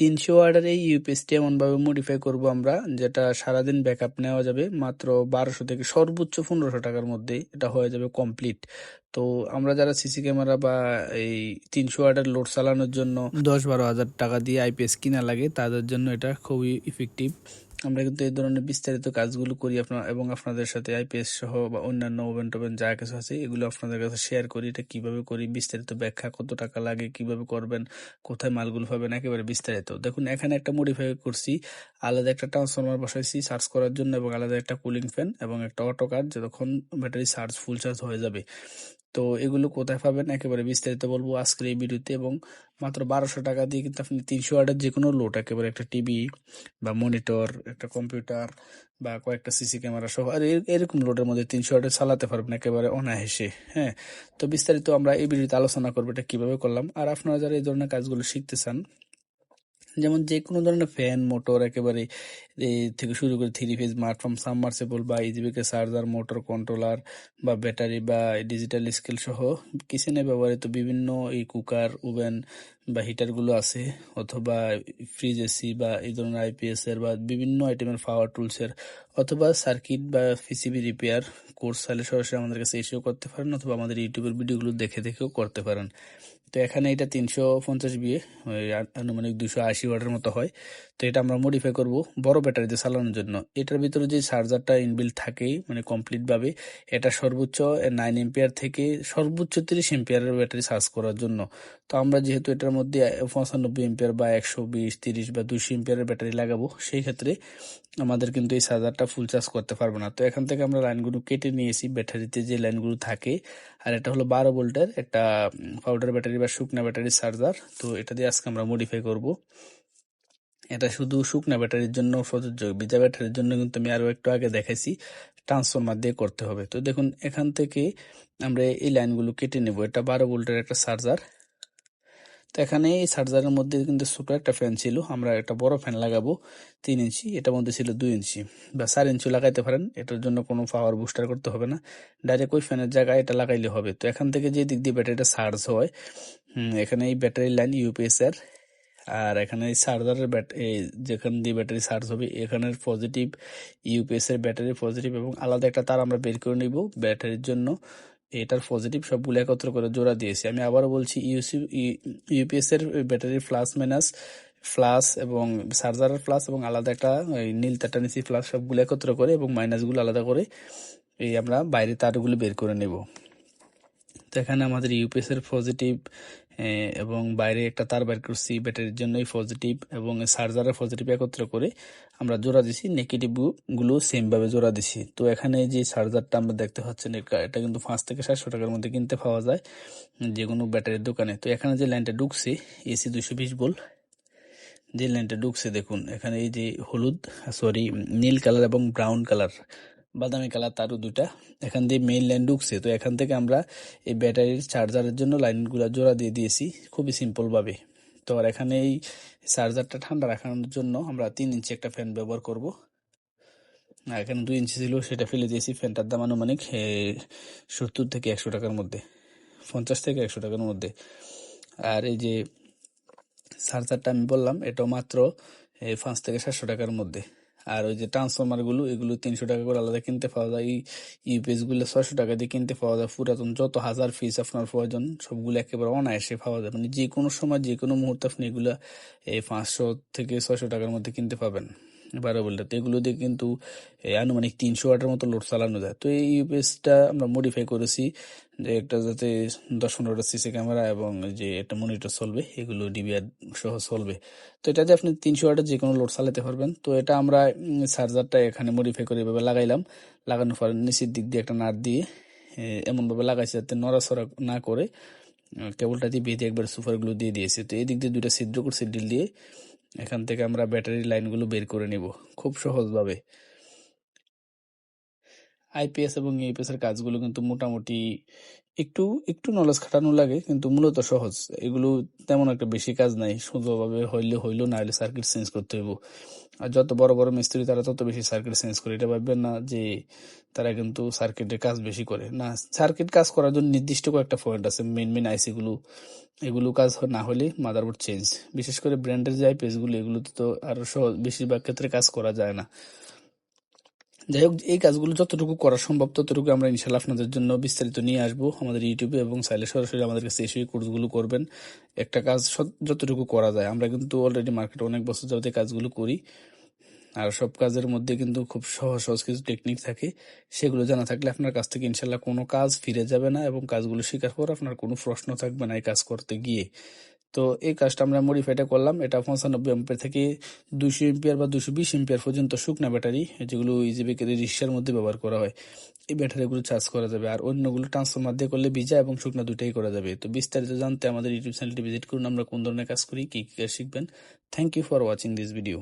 তিনশো ওয়ার্ডের এই ইউপিএসটি এমনভাবে মডিফাই করব আমরা, যেটা সারাদিন ব্যাকআপ নেওয়া যাবে, মাত্র বারোশো থেকে সর্বোচ্চ পনেরোশো টাকার মধ্যে এটা হয়ে যাবে কমপ্লিট তো আমরা যারা সিসি ক্যামেরা বা এই তিনশো ওয়ার্ডের লোড চালানোর জন্য দশ বারো হাজার টাকা দিয়ে আইপিএস কিনা লাগে, তাদের জন্য এটা খুবই ইফেক্টিভ আমরা কিন্তু এই ধরনের বিস্তারিত কাজগুলো করি আপনার এবং আপনাদের সাথে আইপিএস সহ বা অন্যান্য ওভেন টোভেন যা কিছু আছে, এগুলো আপনাদের কাছে শেয়ার করি। এটা কীভাবে করি, বিস্তারিত ব্যাখ্যা, কত টাকা লাগে, কীভাবে করবেন, কোথায় মালগুলো পাবেন, একেবারে বিস্তারিত। দেখুন, এখানে একটা মডিফাই করছি। আলাদা একটা ট্রান্সফরমার বসাইছি চার্জ করার জন্য এবং আলাদা একটা কুলিং ফ্যান এবং একটা অটো কার্ড যতক্ষণ ব্যাটারি চার্জ ফুল চার্জ হয়ে যাবে। তো এগুলো কোথায় পাবেন? একেবারে বিস্তারিত বলব আজকের এই ভিডিওতে এবং মাত্র বারোশো টাকা দিয়ে কিন্তু আপনি তিনশো ওয়াটের যে কোনো লোড, একেবারে একটা টিভি বা মনিটর, একটা কম্পিউটার বা কয়েকটা সিসি ক্যামেরা সহ, আর এরকম লোডের মধ্যে তিনশো ওয়াটের চালাতে পারবেন একেবারে অনায়াসে হ্যাঁ? তো বিস্তারিত আমরা এই ভিডিওতে আলোচনা করব এটা কীভাবে করলাম। আর আপনারা যারা এই ধরনের কাজগুলো শিখতে চান যেমন যে কোনো ধরনের ফ্যান মোটর একেবারে থেকে শুরু করে থ্রি ফেজ মার্টফার্ম সাবমার্সেবল বা ইজিবিকে চার্জার মোটর কন্ট্রোলার বা ব্যাটারি বা ডিজিটাল স্কেল সহ কিচেনে ব্যবহৃত বিভিন্ন এই কুকার ওভেন বা হিটারগুলো আছে, অথবা ফ্রিজ এসি বা এই ধরনের আইপিএস এর বা বিভিন্ন আইটেমের পাওয়ার টুলসের অথবা সার্কিট বা পিসিবি রিপেয়ার কোর্স চাইলে সরাসরি আমাদের কাছে এসেও করতে পারেন, অথবা আমাদের ইউটিউবের ভিডিওগুলো দেখে দেখেও করতে পারেন। তো এখানে এটা তিনশো পঞ্চাশ বিয়ে আনুমানিক দুশো আশি ওয়াটের মতো হয়। তো এটা আমরা মডিফাই করব বড় ব্যাটারিতে চালানোর জন্য। এটার ভিতরে যে চার্জারটা ইনবিল্ড থাকে মানে কমপ্লিটভাবে এটা সর্বোচ্চ নাইন এম্পিয়ার থেকে সর্বোচ্চ তিরিশ এম্পিয়ারের ব্যাটারি চার্জ করার জন্য। তো আমরা যেহেতু এটার মধ্যে পঁচানব্বই এম্পিয়ার বা একশো বিশ, তিরিশ বা দুশো এম্পিয়ারের ব্যাটারি লাগাবো, সেই ক্ষেত্রে আমাদের কিন্তু এই চার্জারটা ফুল চার্জ করতে পারব না। তো এখান থেকে আমরা লাইনগুলো কেটে নিয়েছি ব্যাটারিতে যে লাইনগুলো থাকে, আর এটা হলো বারো ভোল্টের একটা পাউডার ব্যাটারি বা শুকনা ব্যাটারি চার্জার। তো এটা দিয়ে আজকে আমরা মডিফাই করব। এটা শুধু শুকনা ব্যাটারির জন্য প্রযোজ্য ভিজা ব্যাটারির জন্য কিন্তু আমি আরও একটু আগে দেখাইছি। ট্রান্সফরমার দিয়ে করতে হবে। তো দেখুন, এখান থেকে আমরা এই লাইনগুলো কেটে নেব। এটা বারো ভোল্টের একটা চার্জার। তো এখানে এই চার্জারের মধ্যে কিন্তু ছোট একটা ফ্যান ছিল। আমরা একটা বড় ফ্যান লাগাবো তিন ইঞ্চি, এটার মধ্যে ছিল দুই ইঞ্চি। বা চার ইঞ্চি লাগাইতে পারেন, এটার জন্য কোনো পাওয়ার বুস্টার করতে হবে না। ডাইরেক্ট ওই ফ্যানের জায়গায় এটা লাগাইলে হবে। তো এখান থেকে যে দিক দিয়ে ব্যাটারিটা চার্জ হয় এখানে এই ব্যাটারি লাইন ইউপিএস এর, আর এখানে এই চার্জারের যেখান দিয়ে ব্যাটারি চার্জ হবে, এখানের পজিটিভ ইউপিএস এর ব্যাটারি পজিটিভ এবং আলাদা একটা তার আমরা বের করে নিব। ব্যাটারির জন্য এটার পজিটিভ সবগুলো একত্র করে জোড়া দিয়েছি। আমি আবারও বলছি ইউসি ইউপিএস এর ব্যাটারি প্লাস মাইনাস ফ্লাস এবং চার্জারের প্লাস এবং আলাদা একটা নীল তারটা নিচি ফ্লাস সবগুলো একত্র করে এবং মাইনাসগুলো আলাদা করে এই আমরা বাইরে তারগুলো বের করে নেব। তো এখানে আমাদের ইউপিএস এর পজিটিভ এবং বাইরে একটা তার বের করছি, ব্যাটারির জন্যই পজিটিভ এবং চার্জারের পজিটিভ একত্র করে আমরা জোড়া দিছি নেগেটিভগুলো সেমভাবে জোড়া দিছি। তো এখানে যে চার্জারটা আমরা দেখতে পাচ্ছেন, এটা কিন্তু পাঁচ থেকে সাতশো টাকার মধ্যে কিনতে পাওয়া যায় যে কোনো ব্যাটারির দোকানে। তো এখানে যে লাইনটা ঢুকছে এসি দুশো বিশ বোল যে লাইনটা ঢুকছে দেখুন, এখানে এই যে হলুদ সরি নীল কালার এবং ব্রাউন কালার বাদামি কালার তারও দুটা এখান দিয়ে মেইন লাইন ঢুকছে। তো এখান থেকে আমরা এই ব্যাটারির চার্জারের জন্য লাইনগুলো জোড়া দিয়ে দিয়েছি খুবই সিম্পলভাবে তো আর এখানে এই চার্জারটা ঠান্ডা রাখানোর জন্য আমরা তিন ইঞ্চি একটা ফ্যান ব্যবহার করব। এখানে দুই ইঞ্চি ছিল, সেটা ফেলে দিয়েছি। ফ্যানটার দাম আনুমানিক সত্তর থেকে একশো টাকার মধ্যে। পঞ্চাশ থেকে একশো টাকার মধ্যে। আর এই যে চার্জারটা আমি বললাম, এটাও মাত্র পাঁচ থেকে সাতশো টাকার মধ্যে। আর ওই যে ট্রান্সফরমারগুলো, এগুলো তিনশো টাকা করে আলাদা কিনতে পাওয়া যায়। ইউপিএসগুলো ছয়শো টাকা দিয়ে কিনতে পাওয়া যায়। পুরাতন যত হাজার পিস আপনার প্রয়োজন, সবগুলো একেবারে অনায়াসে পাওয়া যায়। মানে যে কোনো সময় যে কোনো মুহূর্তে আপনি এগুলো, এই পাঁচশো থেকে ছয়শো টাকার মধ্যে কিনতে পাবেন। বারো তো এগুলো দিয়ে কিন্তু আনুমানিক তিনশো ওয়াটের মতো লোড চালানো যায়। তো এই ইউপিএসটা আমরা মডিফাই করেছি যে একটা যাতে দশ পনেরোটা সিসি ক্যামেরা এবং যে একটা মনিটর চলবে, এগুলো ডিবিআর সহ চলবে। তো এটাতে আপনি তিনশো ওয়াটের যে কোনো লোড চালাতে পারবেন। তো এটা আমরা চার্জারটা এখানে মডিফাই করে এভাবে লাগাইলাম। লাগানোর পর নিচের দিক দিয়ে একটা নাট দিয়ে এমনভাবে লাগাইছে যাতে নড়াচড়া না করে কেবলটা দিয়ে বেঁধে একবার সুপারগুলো দিয়ে দিয়েছে। তো এই দিক দিয়ে দুইটা ছিদ্র করছে, ডিল দিয়ে। এখান থেকে আমরা ব্যাটারি লাইনগুলো বের করে নিব। খুব সহজভাবে। আইপিএস এবং ইউপিএস এর কাজগুলো কিন্তু মোটামুটি একটু একটু নলেজ খাটানো লাগে, কিন্তু মূলত সহজ। এগুলো তেমন একটা বেশি কাজ নাই, সুন্দরভাবে হইলে হইল না হলে সার্কিট চেঞ্জ করতে হইব। আর যত বড় বড় মিস্ত্রি, তারা তত বেশি সার্কিট চেঞ্জ করে। এটা ভাববেন না যে তারা কিন্তু সার্কিটের কাজ বেশি করে। না সার্কিট কাজ করার জন্য নির্দিষ্ট কয়েকটা পয়েন্ট আছে মেন মেন আইসি গুলো। এগুলো কাজ না হলে মাদারবোর্ড চেঞ্জ বিশেষ করে ব্র্যান্ডের যে আইপিএসগুলো, এগুলোতে তো আরও সহজ, বেশিরভাগ ক্ষেত্রে কাজ করা যায় না। যাই হোক এই কাজগুলো যতটুকু করা সম্ভব, ততটুকু আমরা ইনশাল্লাহ আপনাদের জন্য বিস্তারিত নিয়ে আসব আমাদের ইউটিউবে এবং চাইলে সরাসরি আমাদের কাছে এসে কোর্সগুলো করবেন। একটা কাজ যতটুকু করা যায়। আমরা কিন্তু অলরেডি মার্কেটে অনেক বছর যাবত কাজগুলো করি। আর সব কাজের মধ্যে কিন্তু খুব সহজ সহজ কিছু টেকনিক থাকে। সেগুলো জানা থাকলে আপনার কাছ থেকে ইনশাল্লাহ কোনো কাজ ফিরে যাবে না এবং কাজগুলো শেখার পর আপনার কোনো প্রশ্ন থাকবে না এই কাজ করতে গিয়ে। তো এই কাজটা আমরা মডিফাইটা করলাম। এটা পঁচানব্বই এম্পিয়ার থেকে দুশো এম্পিয়ার বা দুশো বিশ এম্পিয়ার পর্যন্ত শুকনা ব্যাটারি, যেগুলো ইজিবিকে রিক্সার মধ্যে ব্যবহার করা হয়, এই ব্যাটারিগুলো চার্জ করা যাবে। আর অন্যগুলো ট্রান্সফরমার দিয়ে করলে ভিজা এবং শুকনা দুটাই করা যাবে। তো বিস্তারিত জানতে আমাদের ইউটিউব চ্যানেলটি ভিজিট করুন। আমরা কোন ধরনের কাজ করি, কী কী কাজ শিখবেন। Thank you for watching this video